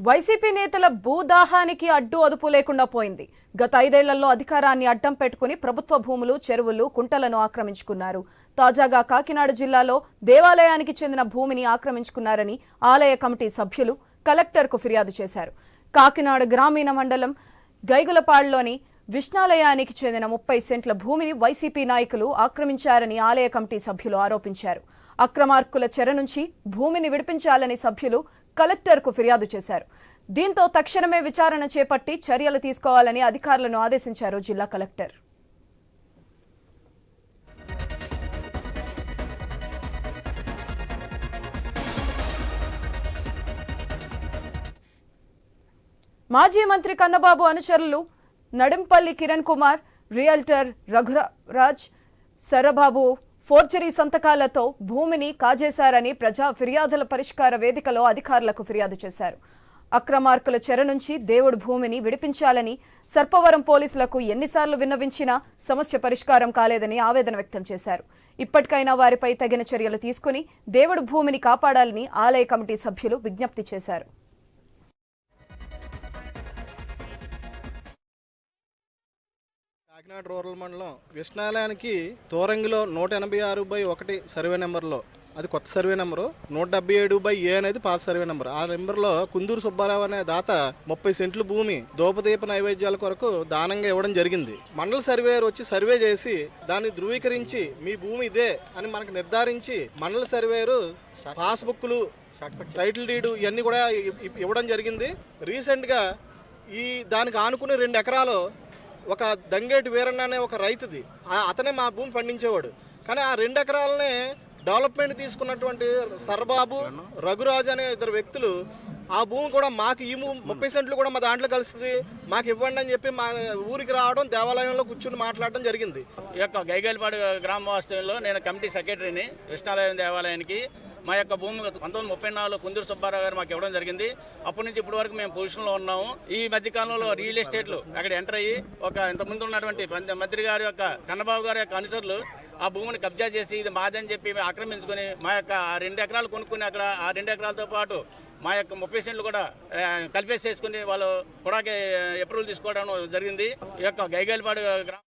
YCP నేతల భూదాహానికి అడ్డు అదుపు లేకుండా పోయింది. గత ఐదేళ్ళలో అధికారాన్ని అడ్డం పెట్టుకుని ప్రభుత్వ భూములు చెరువులు కుంటలను ఆక్రమించుకున్నారు. తాజాగా కాకినాడ జిల్లాలో దేవాలయానికి చెందిన భూమిని ఆక్రమించుకున్నారని ఆలయ కమిటీ సభ్యులు కలెక్టర్కు ఫిర్యాదు చేశారు. కాకినాడ గ్రామీణ మండలం గైగులపాడులోని విష్ణాలయానికి చెందిన ముప్పై సెంట్ల భూమిని వైసీపీ నాయకులు ఆక్రమించారని ఆలయ కమిటీ సభ్యులు ఆరోపించారు. అక్రమార్కుల చెర నుంచి భూమిని విడిపించాలని సభ్యులు కలెక్టర్కు ఫిర్యాదు చేశారు. దీంతో తక్షణమే విచారణ చేపట్టి చర్యలు తీసుకోవాలని అధికారులను ఆదేశించారు జిల్లా కలెక్టర్. మాజీ మంత్రి కన్నబాబు అనుచరులు నడింపల్లి కిరణ్ కుమార్ రియల్టర్ రఘురాజ్ సరబాబు ఫోర్జరీ సంతకాలతో భూమిని కాజేశారని ప్రజా ఫిర్యాదుల పరిష్కార వేదికలో అధికారులకు ఫిర్యాదు చేశారు. అక్రమార్కుల చెర నుంచి దేవుడు భూమిని విడిపించాలని సర్పవరం పోలీసులకు ఎన్నిసార్లు విన్నవించినా సమస్య పరిష్కారం కాలేదని ఆవేదన వ్యక్తం చేశారు. ఇప్పటికైనా వారిపై తగిన చర్యలు తీసుకుని దేవుడు భూమిని కాపాడాలని ఆలయ కమిటీ సభ్యులు విజ్ఞప్తి చేశారు. కాకినాడ రూరల్ మండలం విష్ణాలయానికి తోరంగిలో నూట ఎనభై ఆరు బై ఒకటి సర్వే నెంబర్లో అది కొత్త సర్వే నెంబరు నూట డెబ్బై ఏడు బై ఏ అనేది పాత సర్వే నెంబర్. ఆ నెంబర్లో కుందూరు సుబ్బారావు అనే దాత ముప్పై సెంట్లు భూమి దోపదీప నైవేద్యాల కొరకు దానంగా ఇవ్వడం జరిగింది. మండల సర్వేయర్ వచ్చి సర్వే చేసి దాన్ని ధృవీకరించి మీ భూమి ఇదే అని మనకు నిర్ధారించి మండల సర్వేయరు పాస్బుక్లు టైటిల్ డీడు ఇవన్నీ కూడా ఇవ్వడం జరిగింది. రీసెంట్గా ఈ దానికి ఆనుకుని రెండు ఎకరాలు ఒక దంగేటి వీరన్న అనే ఒక రైతుది. అతనే మా భూమి పండించేవాడు. కానీ ఆ రెండు ఎకరాలనే డెవలప్మెంట్ తీసుకున్నటువంటి సర్బాబు రఘురాజు అనే ఇద్దరు వ్యక్తులు ఆ భూమి కూడా మాకు ఈ ముప్పై సెంట్లు కూడా మా దాంట్లో కలుస్తుంది మాకు ఇవ్వండి అని చెప్పి మా ఊరికి రావడం దేవాలయంలో కూర్చుని మాట్లాడడం జరిగింది. ఈ యొక్క గైగల్పాడు గ్రామ వాస్తవ్యంలో నేను కమిటీ సెక్రటరీని కృష్ణాలయం దేవాలయానికి మా యొక్క భూమి పంతొమ్మిది ముప్పై నాలుగులో కుందూరు సుబ్బారావు గారు మాకు ఇవ్వడం జరిగింది. అప్పటి నుంచి ఇప్పటి వరకు మేము పొజిషన్లో ఉన్నాము. ఈ మధ్య కాలంలో రియల్ ఎస్టేట్లు అక్కడ ఎంటర్ అయ్యి ఒక ఇంతకుముందు ఉన్నటువంటి మంత్రి గారి యొక్క కన్నబాబు గారి యొక్క అనుసరులు ఆ భూమిని కబ్జా చేసి ఇది మాదని చెప్పి ఆక్రమించుకొని మా యొక్క రెండు ఎకరాలు కొనుక్కుని అక్కడ ఆ రెండు ఎకరాలతో పాటు మా యొక్క ముప్పై సెంట్లు కూడా కలిపేసేసుకుని కలిపేసి వాళ్ళు కూడా అప్రూవల్ తీసుకోవడం జరిగింది. ఈ యొక్క గైగల్పాడు గ్రామ